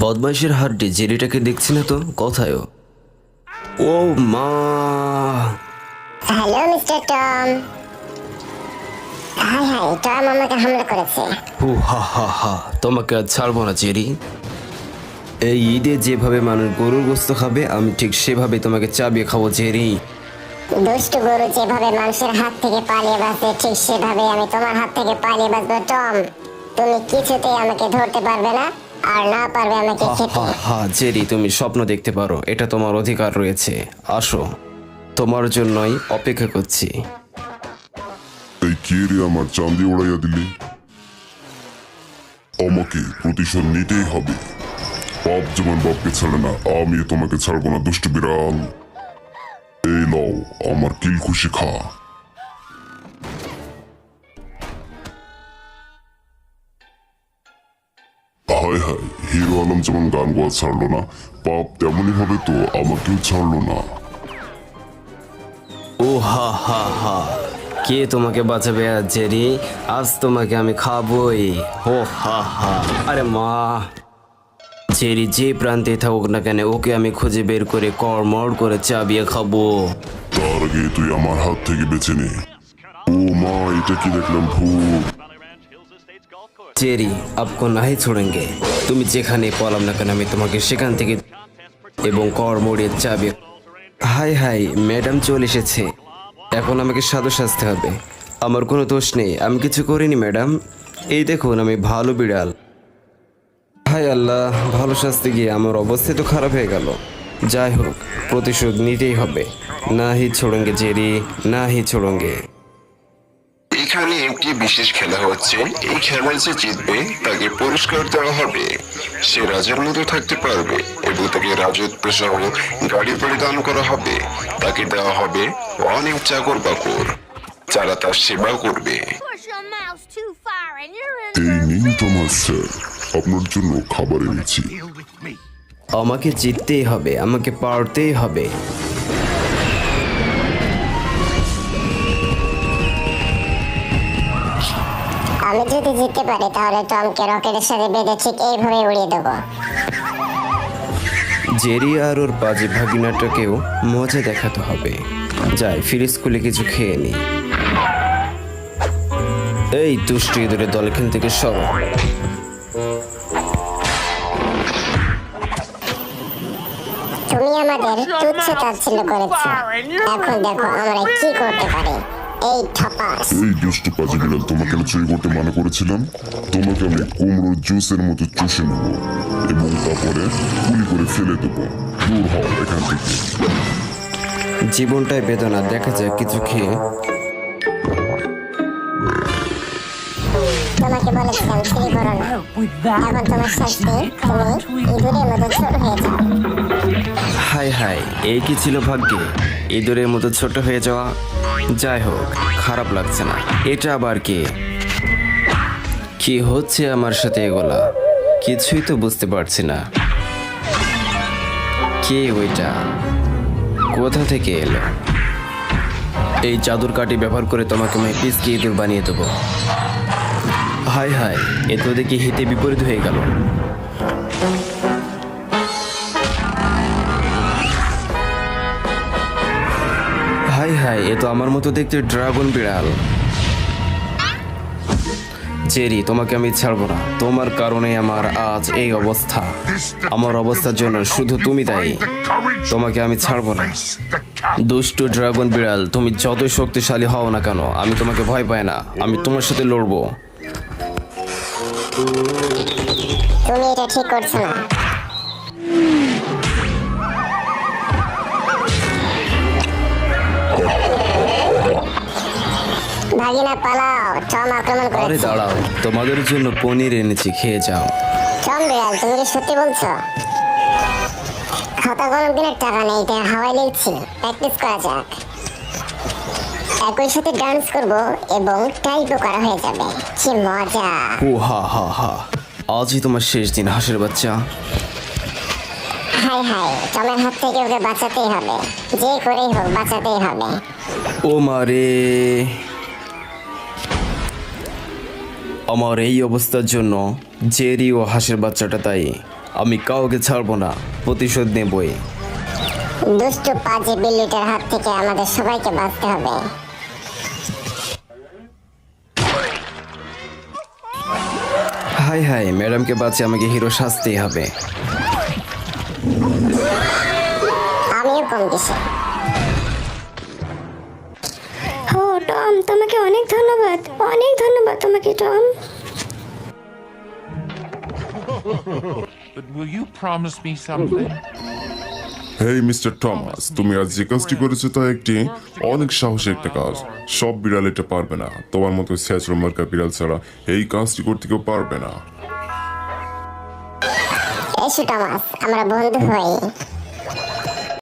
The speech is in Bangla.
বদমাইশের হাড্ডি জেরিটাকে দেখছি না তো? কোথায় ও? ও মা। Hello mister Tom. Hi hi Tom আমাকে হামলা করেছে। হু হা হা হা তোমাকে আর ছাড়বো না জেরি। এই ঈদে যেভাবে মানুষ গরুর গোস্ত খাবে আমি ঠিক সেভাবে তোমাকে চাবিয়ে খাব জেরি। দুষ্ট গরু যেভাবে মানুষের হাত থেকে পালিয়ে বাঁচে ঠিক সেভাবে আমি তোমার হাত থেকে পালিয়ে বাঁচবো টম। তুমি কিছুতেই আমাকে ধরতে পারবে না। আর না পারবে আমাকে খেতে। হা হা জেরি তুমি স্বপ্ন দেখতে পারো। এটা তোমার অধিকার রয়েছে। আসো। তোমার জন্যই অপেক্ষা করছি। এই কে রে আমার চাঁদি উড়াইয়া দিলি? আমাকে প্রতিশোধ নিতেই হবে। বাপ যেমন বাপকে ছাড়ে না আমি তোমাকে ছাড়বো না দুষ্ট বিড়াল। এই লও আমার কিল খুশি খা। হায় হায় হিরো আলম যেমন গান গোয়া ছাড়লো না পাপ তেমনই হবে তো আমাকেও ছাড়লো না। ও হা হা হা কে তোমাকে বাঁচাবে আজ জেরি? আজ তোমাকে আমি খাবই। ও হা হা আরে মা। জেরি যে প্রান্তে থাকুক না কেন ওকে আমি খুঁজে বের করে কড়মড় করে চাবিয়ে খাব। তার আগে তুই আমার হাত থেকে বেঁচে নে। ও মা এটা কি দেখলাম ভূত? জেরি, আপকো নাহি ছোড়েঙ্গে। তুমি যেখানে পলাম না কেন, আমি তোমাকে সেখান থেকে এবং কড়মড়ের চাবি হাই হাই, ম্যাডাম চলে এসেছে। এখন আমাকে সাধু সাজতে হবে। আমার কোনো দোষ নেই, আমি কিছু করিনি, ম্যাডাম। এই দেখুন, আমি ভালো বিড়াল। হাই আল্লাহ, ভালো সাজতে গিয়ে আমার অবস্থা তো খারাপ হয়ে গেল। যাই হোক, প্রতিশোধ নিতেই হবে। না হি ছোড়ঙ্গে জেরি না হি ছোড়ঙ্গে। এখানে একটি বিশেষ খেলা হচ্ছে। এই খেলায় যে জিতবে তাকে পুরস্কার দেওয়া হবে। সে রাজার মতো থাকতে পারবে এবং তাকে রাজত্ব সহ গাড়ি পরিধান করা হবে। তাকে দেওয়া হবে অনেক চাকর বাকর। যারা তার সেবা করবে। এই নিন তোমার স্যার আপনার জন্য খাবার এনেছি। আমাকে জিততেই হবে আমাকে পারতেই হবে। আমি যদি জিততে পারি তাহলে টমকে রকেটের সাথে বেঁধে ঠিক এইভাবে উড়িয়ে দেবো। জেরি আর ওর বাজে ভাগিনাটাকেও মজা দেখাতে হবে। যাই ফিরে স্কুলে কিছু খেয়ে নি। এই দুষ্টু ইঁদুরের দল এখান থেকে সরো। তুমি আমাদের তুচ্ছ তাচ্ছিল্য করেছ। এখন দেখো আমরা কি করতে পারি। এই ঠপাস এই দুষ্ট পাজি বিড়াল তোমাকে আমি চুরি করতে মানা করেছিলাম। তোমাকে আমি কুমড়োর জুসের মতো চুষে নেব এবং তারপরে গুলি করে ফেলে দেবো। দূর হও এখান থেকে। জীবনটাই বেদনা দেখা যায় কিছু খেয়ে। তোমাকে বলেছিলাম চুরি করো না। এখন তোমার শাস্তি তুমি ইঁদুরের মতো ছোট হয়ে যাও। হাই এই কি ছিল ভাগ্যে। ইঁদুরের মতো ছোট হয়ে যাওয়া। যাই হোক, খারাপ লাগছে না। এটা আবার কি? কি হচ্ছে আমার সাথে এগুলা? কিছুই তো বুঝতে পারছি না। কে ওইটা? কোথা থেকে এলো? এই চাদর কাঠি ব্যবহার করে তোমাকে আমি পিসকে ইঁদুর বানিয়ে দেবো। হাই হাই এ তো দেখি হিতে বিপরীত হয়ে গেল। হাই হাই, এ তো আমার মতো দেখতে ড্রাগন বিড়াল। জেরি, তোমাকে আমি ছাড়বো না। তোমার কারণে আমার আজ এই অবস্থা। আমার অবস্থার জন্য শুধু তুমি দায়ী। তোমাকে আমি ছাড়বো না। দুষ্টু ড্রাগন বিড়াল, তুমি যত শক্তিশালী হও না কেন, আমি তোমাকে ভয় পাই না। আমি তোমার সাথে লড়বো। তুমি এটা ঠিক করছ না। ভাগিনা পালাও টম আক্রমণ আরে করেছে। দাঁড়াও তোমাদের জন্য পনির এনেছি খেয়ে যাও। টম বিড়াল তুমি কি সত্যি বলছো? খাতা কোনো দিনের টাকা নেই তাই হাওয়াই লিখছি। প্র্যাকটিস করা যাক। একই সাথে ডান্স করব এবং টাইপও করা হয়ে যাবে। কি মজা। ও হা হা হা। আজই তোমার শেষ দিন হাসের বাচ্চা। হাই হাই টমের হাত থেকে ওকে বাঁচাতেই হবে। যে করেই হোক বাঁচাতেই হবে। ও মারে আমার এই অবস্থার জন্য জেরি ও হাঁসের বাচ্চাটা তাই। আমি কাউকে ছাড়বো না প্রতিশোধ নেবই। দুষ্টু পাজি বিল্লিটার হাত থেকে আমাদের সবাইকে বাঁচতে হবে। হাই হাই ম্যাডামকে বাঁচে আমাকে হিরো সাজতেই হবে। আমিও কম ও টম তোমাকে অনেক ধন্যবাদ। অনেক ধন্যবাদ তোমাকে Tom. But will you promise me something? Hey mister Thomas তুমি আজ যে কাজটি করেছ তা একটি অনেক সাহসী একটা কাজ। সব বিড়াল এটা পারবে না। তোমার মতো স্যাচরো মার্কা বিড়াল ছাড়া এই কাজটি করতে কেউ পারবে না। এসো টমাস আমরা বন্ধু হই।